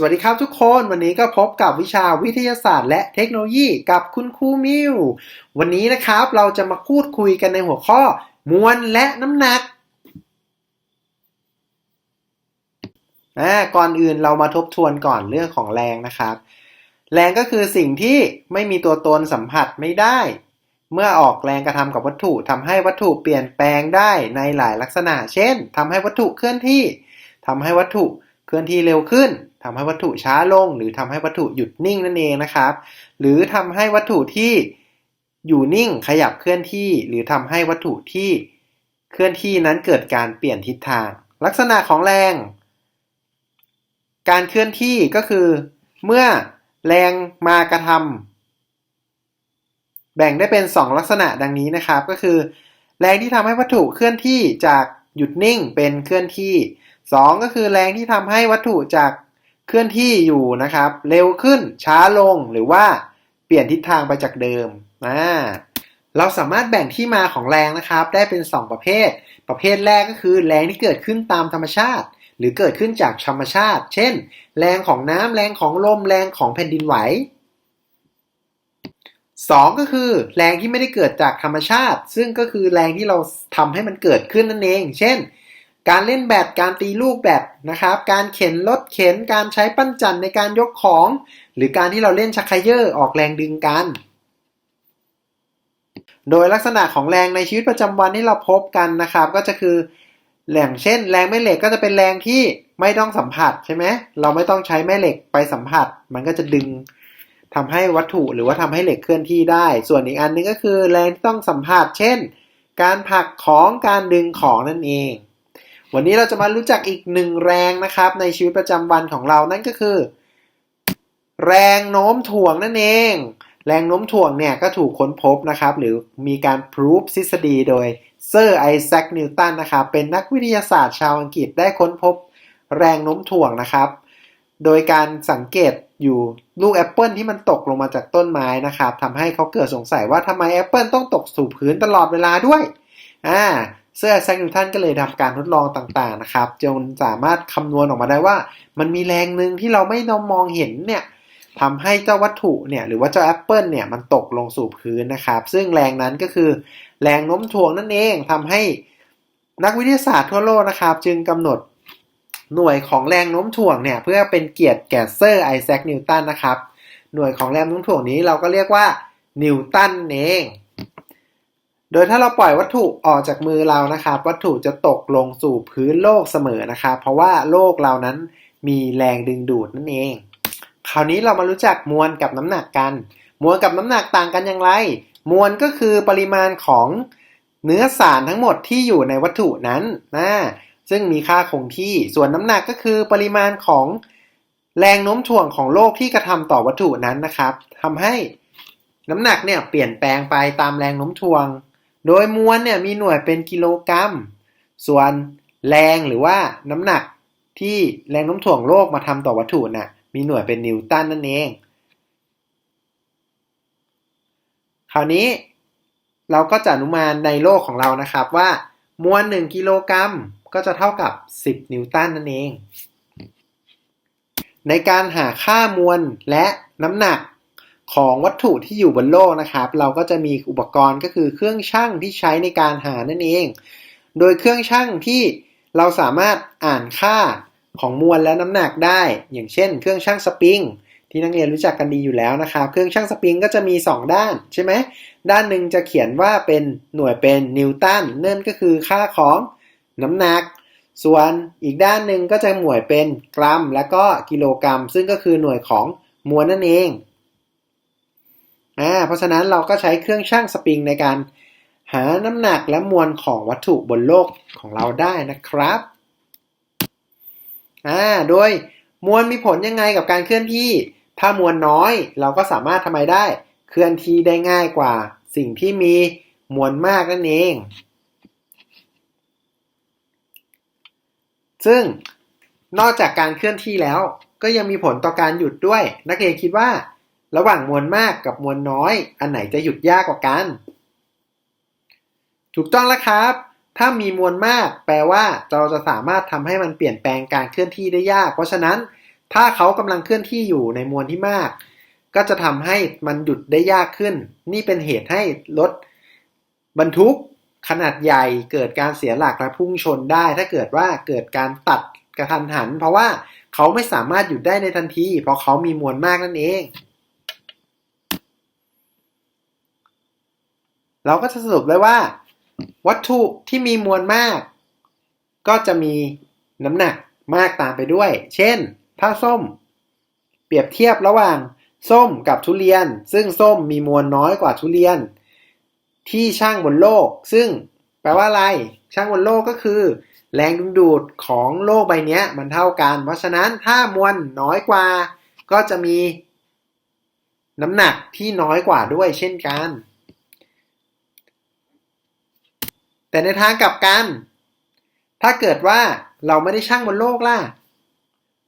สวัสดีครับทุกคนวันนี้ก็พบกับวิชาวิทยาศาสตร์ และเทคโนโลยีกับคุณครูมิววันนี้นะครับเราจะมาพูดคุยกันในหัวข้อ มวลและน้ำหนักอ่าก่อนอื่นเรามาทบทวนก่อนเรื่องของแรงนะครับ แรงก็คือสิ่งที่ไม่มีตัวตนสัมผัสไม่ได้ เมื่อออกแรงกระทำกับวัตถุทำให้วัตถุเปลี่ยนแปลงได้ในหลายลักษณะ เช่นทำให้วัตถุเคลื่อนที่ทำให้วัตถุเคลื่อนที่เร็วขึ้นทำให้วัตถุช้าลง หรือทำให้วัตถุหยุดนิ่งนั่นเองนะครับ หรือทำให้วัตถุที่อยู่นิ่งขยับเคลื่อนที่ หรือทำให้วัตถุที่เคลื่อนที่นั้นเกิดการเปลี่ยนทิศทาง ลักษณะของแรง การเคลื่อนที่ก็คือ เมื่อแรงมากระทำแบ่งได้เป็น 2 ลักษณะดังนี้นะครับ ก็คือ แรงที่ทำให้วัตถุเคลื่อนที่จากหยุดนิ่งเป็นเคลื่อนที่ 2 ก็คือแรงที่ทำให้วัตถุจากเคลื่อนที่อยู่นะครับ เร็วขึ้นช้าลงหรือว่าเปลี่ยนทิศทางไปจากเดิมอ่าเราสามารถแบ่งที่มาของแรงนะครับ ได้เป็น 2 ประเภท ประเภทแรกก็คือแรงที่เกิดขึ้นตามธรรมชาติ หรือเกิดขึ้นจากธรรมชาติ เช่น แรงของน้ำแรงของลมแรงของแผ่นดินไหว 2 ก็คือแรงที่ไม่ได้เกิดจากธรรมชาติ ซึ่งก็คือแรงที่เราทำให้มันเกิดขึ้นนั่นเอง เช่น การเล่นแบดการตีลูกแบดนะครับ การเข็นรถเข็นการใช้ปั้นจันในการยกของ หรือการที่เราเล่นชักไคเยอร์ออกแรงดึงกัน โดยลักษณะของแรงในชีวิตประจำวันที่เราพบกันนะครับ ก็จะคือแหล่งเช่น แรงแม่เหล็กก็จะเป็นแรงที่ไม่ต้องสัมผัสใช่ไหมเราไม่ต้องใช้แม่เหล็กไปสัมผัส มันก็จะดึงทำให้วัตถุหรือว่าทำให้เหล็กเคลื่อนที่ได้ ส่วนอีกอันนึงก็คือแรงที่ต้องสัมผัส เช่น การผลักของการดึงของนั่นเอง วันนี้เราจะมารู้จักอีกหนึ่งแรงนะครับ ในชีวิตประจำวันของเรานั่นก็คือ แรงโน้มถ่วงนั่นเอง แรงโน้มถ่วงเนี่ยก็ถูกค้นพบนะครับ หรือมีการพิสูจทฤษฎีโดยเซอร์ไอแซคนิวตันนะครับ เป็นนักวิทยาศาสตร์ชาวอังกฤษได้ค้นพบแรงโน้มถ่วงนะครับ โดยการสังเกตอยู่ลูกแอปเปิลที่มันตกลงมาจากต้นไม้นะครับทำให้เขาเกิดสงสัยว่าทำไมแอปเปิลต้องตกสู่พื้นตลอดเวลาด้วยอ่า ซอร์ไอแซคนิวตันก็เลยทำการทดลองต่างๆนะครับจนสามารถคำนวณออกมาได้ว่า มันมีแรงหนึ่งที่เราไม่นมองเห็นเนี่ยทำให้เจ้าวัตถุเนี่ยหรือว่าเจ้าแอปเปิลเนี่ยมันตกลงสู่พื้นนะครับ ซึ่งแรงนั้นก็คือแรงโน้มถ่วงนั่นเองทำให้นักวิทยาศาสตร์ทั่วโลกนะครับ จึงกำหนดหน่วยของแรงโน้มถ่วงเนี่ยเพื่อเป็นเกียรติแก่เซอร์ไอแซคนิวตันนะครับ หน่วยของแรงโน้มถ่วงนี้เราก็เรียกว่านิวตันเอง โดยถ้าเราปล่อยวัตถุออกจากมือเรานะครับวัตถุจะตกลงสู่พื้นโลกเสมอนะครับเพราะว่าโลกเรานั้นมีแรงดึงดูดนั่นเอง คราวนี้เรามารู้จักมวลกับน้ำหนักกัน มวลกับน้ำหนักต่างกันอย่างไร มวลก็คือปริมาณของเนื้อสารทั้งหมดที่อยู่ในวัตถุนั้นนะซึ่งมีค่าคงที่ส่วนน้ำหนักก็คือปริมาณของแรงโน้มถ่วงของโลกที่กระทำต่อวัตถุนั้นนะครับทำให้น้ำหนักเนี่ยเปลี่ยนแปลงไปตามแรงโน้มถ่วง โดยมวลเนี่ยมีหน่วยเป็นกิโลกรัม ส่วนแรงหรือว่าน้ำหนักที่แรงโน้มถ่วงโลกมาทำต่อวัตถุน่ะมีหน่วยเป็นนิวตันนั่นเอง คราวนี้เราก็จะอนุมานในโลกของเรานะครับว่า มวล 1 กิโลกรัมก็จะเท่ากับ 10 นิวตันนั่นเอง ในการหาค่ามวลและน้ำหนัก ของวัตถุที่อยู่บนโลกนะครับ เราก็จะมีอุปกรณ์ก็คือเครื่องชั่งที่ใช้ในการหานั่นเอง โดยเครื่องชั่งที่เราสามารถอ่านค่าของมวลและน้ำหนักได้ อย่างเช่น เครื่องชั่งสปริงที่นักเรียนรู้จักกันดีอยู่แล้วนะครับ เครื่องชั่งสปริงก็จะมี 2 ด้านใช่ไหม ด้านหนึ่งจะเขียนว่าเป็นหน่วยเป็นนิวตันนั่นก็คือค่าของน้ำหนัก ส่วนอีกด้านหนึ่งก็จะหน่วยเป็นกรัม แล้วก็กิโลกรัม ซึ่งก็คือหน่วยของมวลนั่นเอง อ่าเพราะฉะนั้นเราก็ใช้เครื่องชั่งสปริงในการหาน้ำหนักและมวลของวัตถุบนโลกของเราได้นะครับอ่าโดยมวลมีผลยังไงกับการเคลื่อนที่ ถ้ามวลน้อย เราก็สามารถทำไมได้ เคลื่อนที่ได้ง่ายกว่า สิ่งที่มีมวลมากนั่นเอง ซึ่งนอกจากการเคลื่อนที่แล้ว ก็ยังมีผลต่อการหยุดด้วย นักเรียนคิดว่า ระหว่างมวลมากกับมวลน้อย อันไหนจะหยุดยากกว่ากัน ถูกต้องแล้วครับ ถ้ามีมวลมาก แปลว่า เราจะสามารถทำให้มันเปลี่ยนแปลงการเคลื่อนที่ได้ยาก เพราะฉะนั้น ถ้าเขากำลังเคลื่อนที่อยู่ในมวลที่มาก ก็จะทำให้มันหยุดได้ยากขึ้น นี่เป็นเหตุให้รถบรรทุกขนาดใหญ่เกิดการเสียหลักและพุ่งชนได้ ถ้าเกิดว่าเกิดการตัดกระทันหัน เพราะว่าเขาไม่สามารถหยุดได้ในทันที เพราะเขามีมวลมากนั่นเอง เราก็จะสรุปเลยว่า วัตถุที่มีมวลมาก ก็จะมีน้ำหนักมากตามไปด้วย เช่น ถ้าส้ม เปรียบเทียบระหว่าง ส้มกับทุเรียน ซึ่งส้มมีมวลน้อยกว่าทุเรียน ที่ช่างบนโลก ซึ่งแปลว่าอะไร ช่างบนโลกก็คือ แรงดึงดูดของโลกใบนี้มันเท่ากัน เพราะฉะนั้นถ้ามวลน้อยกว่า ก็จะมีน้ำหนักที่น้อยกว่าด้วยเช่นกัน แต่ในทางกลับกัน ถ้าเกิดว่าเราไม่ได้ช่างบนโลกล่ะ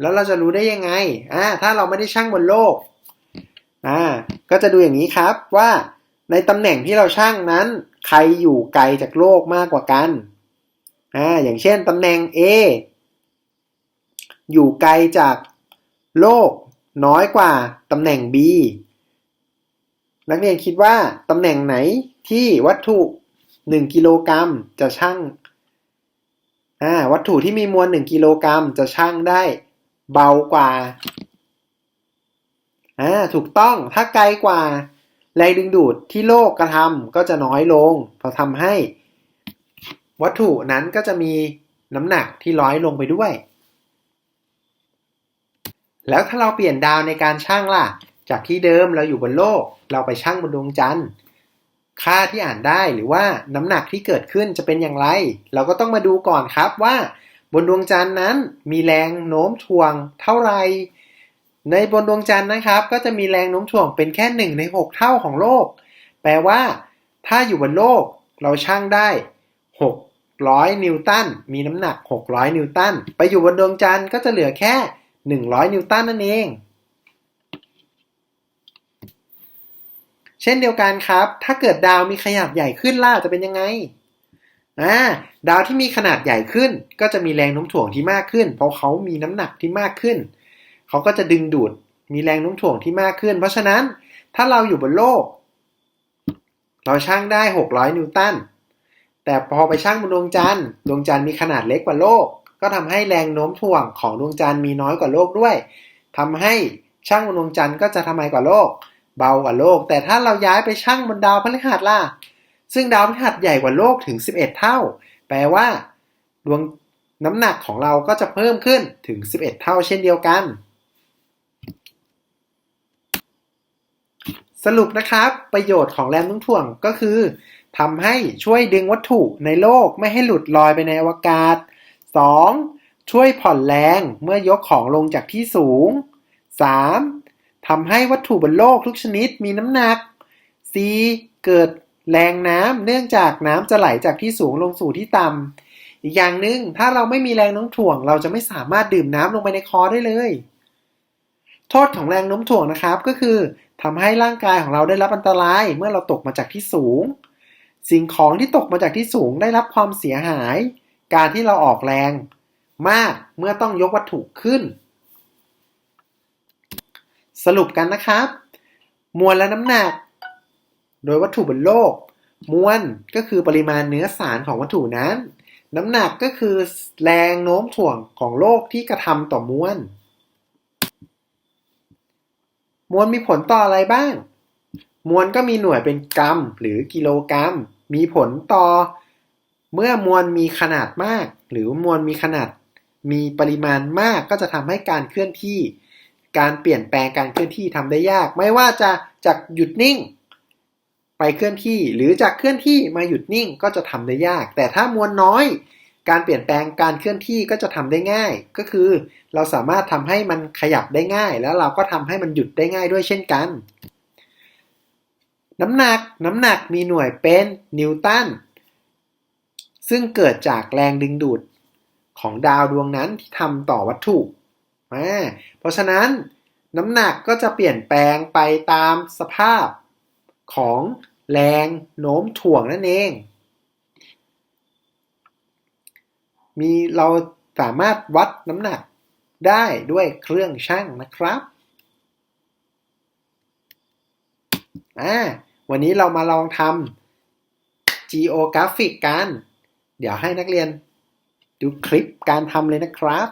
แล้วเราจะรู้ได้ยังไงอ่าถ้าเราไม่ได้ช่างบนโลกอ่าก็จะดูอย่างนี้ครับว่าในตำแหน่งที่เราช่างนั้น ใครอยู่ไกลจากโลกมากกว่ากันอ่าอย่างเช่นตำแหน่ง A อยู่ไกลจากโลกน้อยกว่าตำแหน่ง B นักเรียนคิดว่าตำแหน่งไหนที่วัตถุ 1กิโลกรัมจะชั่งอ่าวัตถุที่มีมวล1กิโลกรัมจะชั่งได้เบากว่าอ่าถูกต้องถ้าไกลกว่า แรงดึงดูดที่โลกกระทำก็จะน้อยลงพอทำให้ วัตถุนั้นก็จะมีน้ำหนักที่ร้อยลงไปด้วย แล้วถ้าเราเปลี่ยนดาวในการช่างล่ะ จากที่เดิมเราอยู่บนโลก เราไปช่างบนดวงจันทร์ ค่าที่อ่านได้หรือว่าน้ำหนักที่เกิดขึ้นจะเป็นอย่างไร เราก็ต้องมาดูก่อนครับว่า บนดวงจันทร์นั้นมีแรงโน้มถ่วงเท่าไหร่ในบนดวงจันทร์นะครับ ก็จะมีแรงโน้มถ่วงเป็นแค่หนึ่งในหกเท่าของโลก แปลว่า ถ้าอยู่บนโลกเราช่างได้หกร้อยนิวตันมีน้ำหนักหกร้อยนิวตันไปอยู่บนดวงจันทร์ก็จะเหลือแค่หนึ่งร้อยนิวตันนั่นเอง ช่นเดียวกันครับ ถ้าเกิดดาวมีขนาดใหญ่ขึ้นล่ะจะเป็นยังไงอ่าดาวที่มีขนาดใหญ่ขึ้น ก็จะมีแรงโน้มถ่วงที่มากขึ้น เพราะเขามีน้ำหนักที่มากขึ้น เขาก็จะดึงดูดมีแรงโน้มถ่วงที่มากขึ้น เพราะฉะนั้นถ้าเราอยู่บนโลก เราช่างได้ 600 นิวตัน แต่พอไปช่างบนดวงจันทร์ ดวงจันทร์มีขนาดเล็กกว่าโลก ก็ทำให้แรงโน้มถ่วงของดวงจันทร์มีน้อยกว่าโลกด้วยทำให้ช่างบนดวงจันทร์ก็จะทำไมกว่าโลก เบากว่าโลก แต่ถ้าเราย้ายไปช่างบนดาวพฤหัสล่ะ ซึ่งดาวพฤหัสใหญ่กว่าโลกถึง 11 เท่า แปลว่า ดวงน้ำหนักของเราก็จะเพิ่มขึ้นถึง 11 เท่าเช่นเดียวกัน สรุปนะครับ ประโยชน์ของแรงโน้มถ่วงก็คือทำให้ช่วยดึงวัตถุในโลกไม่ให้หลุดลอยไปในอวกาศ 2. ช่วยผ่อนแรงเมื่อยกของลงจากที่สูง 3. ทำให้วัตถุบนโลกทุกชนิดมีน้ำหนัก 4. เกิดแรงน้ำเนื่องจากน้ำจะไหลจากที่สูงลงสู่ที่ต่ำอีกอย่างหนึ่งถ้าเราไม่มีแรงโน้มถ่วง เราจะไม่สามารถดื่มน้ำลงไปในคอได้เลย โทษของแรงโน้มถ่วงนะครับก็คือทำให้ร่างกายของเราได้รับอันตรายเมื่อเราตกมาจากที่สูง สิ่งของที่ตกมาจากที่สูงได้รับความเสียหาย การที่เราออกแรง มากเมื่อต้องยกวัตถุขึ้น สรุปกันนะครับ มวลและน้ำหนัก โดยวัตถุบนโลก มวลก็คือปริมาณเนื้อสารของวัตถุนั้น น้ำหนักก็คือแรงโน้มถ่วงของโลกที่กระทำต่อมวล มวลมีผลต่ออะไรบ้าง มวลก็มีหน่วยเป็นกรัม หรือกิโลกรัม มีผลต่อ เมื่อมวลมีขนาดมาก หรือมวลมีขนาด มีปริมาณมากก็จะทำให้การเคลื่อนที่ การเปลี่ยนแปลงการเคลื่อนที่ทำได้ยาก ไม่ว่าจะจากหยุดนิ่ง ไปเคลื่อนที่หรือจากเคลื่อนที่มาหยุดนิ่งก็จะทำได้ยาก แต่ถ้ามวลน้อย การเปลี่ยนแปลงการเคลื่อนที่ก็จะทำได้ง่าย ก็คือ เราสามารถทำให้มันขยับได้ง่าย แล้วเราก็ทำให้มันหยุดได้ง่ายด้วยเช่นกัน น้ำหนักน้ำหนักมีหน่วยเป็นนิวตันซึ่งเกิดจากแรงดึงดูดของดาวดวงนั้นที่ทำต่อวัตถุ เพราะฉะนั้นน้ำหนักก็จะเปลี่ยนแปลงไปตามสภาพของแรงโน้มถ่วงนั่นเอง มีเราสามารถวัดน้ำหนักได้ด้วยเครื่องชั่งนะครับอ่าวันนี้เรามาลองทำ geographic กัน เดี๋ยวให้นักเรียนดูคลิปการทำเลยนะครับ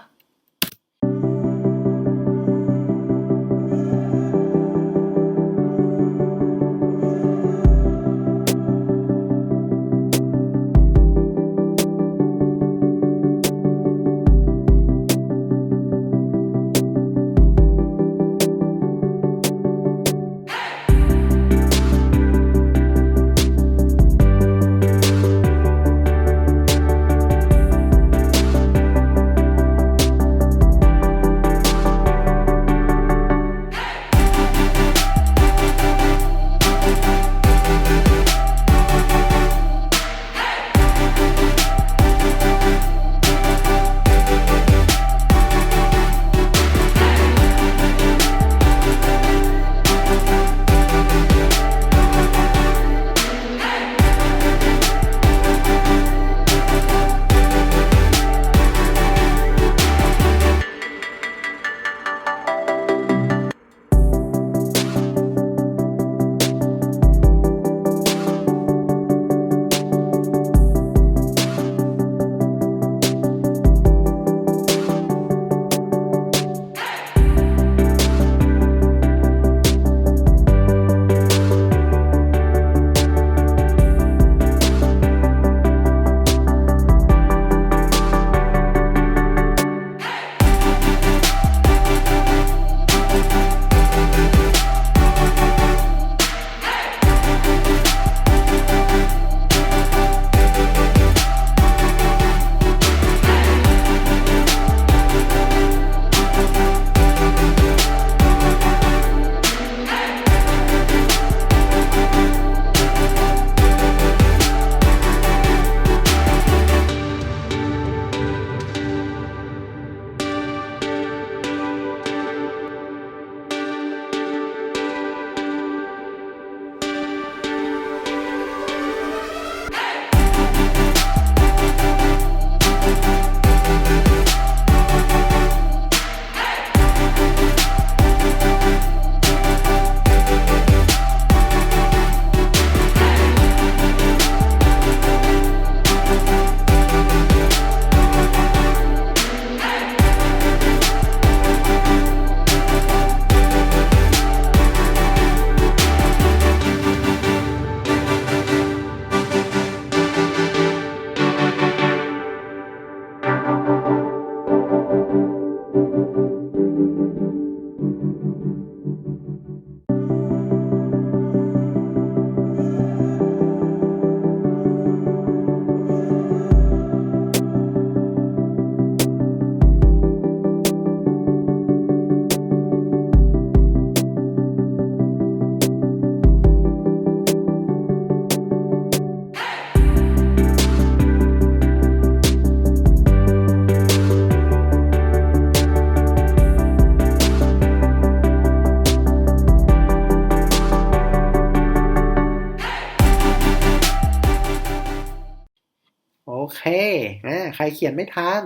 รเขียนไม่ทัน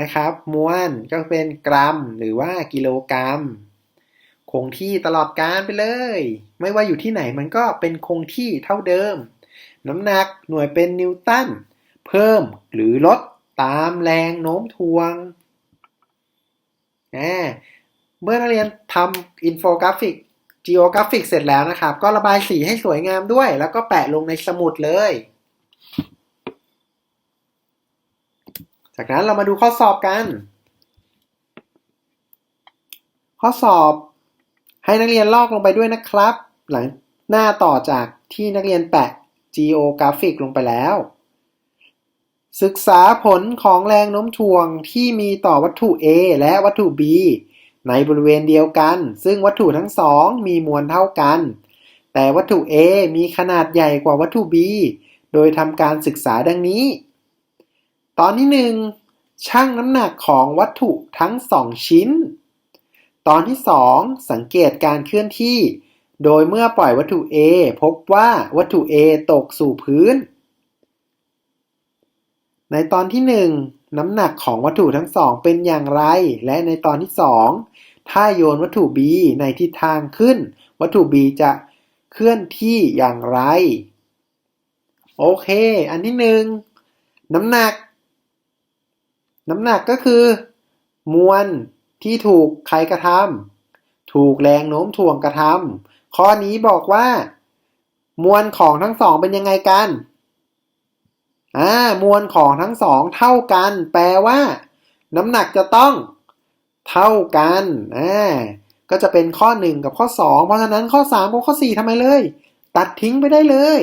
นะครับ มวลก็เป็นกรัมหรือว่ากิโลกรัม คงที่ตลอดการไปเลย ไม่ว่าอยู่ที่ไหนมันก็เป็นคงที่เท่าเดิม น้ำหนักหน่วยเป็นนิวตัน เพิ่มหรือลดตามแรงโน้มถ่วงเมื่อนักเรียนทำอินโฟกราฟิก geographic เสร็จแล้วนะครับ ก็ระบายสีให้สวยงามด้วย แล้วก็แปะลงในสมุดเลย จากนั้นเรามาดูข้อสอบกัน ข้อสอบให้นักเรียนลอกลงไปด้วยนะครับ หลังหน้าต่อจากที่นักเรียนแปะ geographic ลงไปแล้ว ศึกษาผลของแรงโน้มถ่วงที่มีต่อวัตถุ A และวัตถุ B ในบริเวณเดียวกัน ซึ่งวัตถุทั้งสองมีมวลเท่ากัน แต่วัตถุ A มีขนาดใหญ่กว่าวัตถุ B โดยทำการศึกษาดังนี้ ตอนที่หนึ่งชั่งน้ำหนักของวัตถุทั้งสองชิ้น ตอนที่สองสังเกตการเคลื่อนที่ โดยเมื่อปล่อยวัตถุ A พบว่าวัตถุ A ตกสู่พื้น ในตอนที่หนึ่งน้ำหนักของวัตถุทั้งสองเป็นอย่างไร และในตอนที่สองถ้าโยนวัตถุ B ในทิศทางขึ้น วัตถุ B จะเคลื่อนที่อย่างไร โอเค อันที่หนึ่งน้ำหนัก น้ำหนักก็คือ มวลที่ถูกใครกระทำถูกแรงโน้มถ่วงกระทำข้อนี้บอกว่า มวลของทั้งสองเป็นยังไงกันอ่ามวลของทั้งสองเท่ากัน แปลว่า น้ำหนักจะต้อง เท่ากันอ่าก็จะเป็นข้อ 1 กับข้อ 2 เพราะฉะนั้นข้อ3กับข้อ 4ทำไมเลย ตัดทิ้งไปได้เลย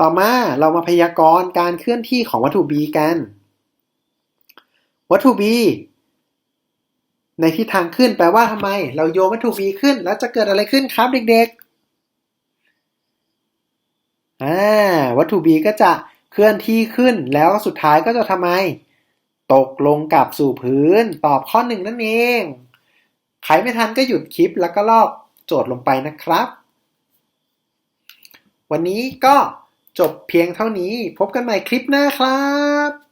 ต่อมาเรามาพยากรณ์การเคลื่อนที่ของวัตถุ B กัน วัตถุ B ในทิศทางขึ้นแปลว่าทำไม เราโยนวัตถุ B ขึ้น แล้วจะเกิดอะไรขึ้นครับเด็กๆอ่าวัตถุ B ก็จะเคลื่อนที่ขึ้นแล้วสุดท้ายก็จะทำไม ตกลงกลับสู่พื้น ตอบข้อหนึ่งนั่นเอง ใครไม่ทันก็หยุดคลิปแล้วก็ลอกโจทย์ลงไปนะครับ วันนี้ก็จบเพียงเท่านี้พบกันใหม่คลิปหน้าครับ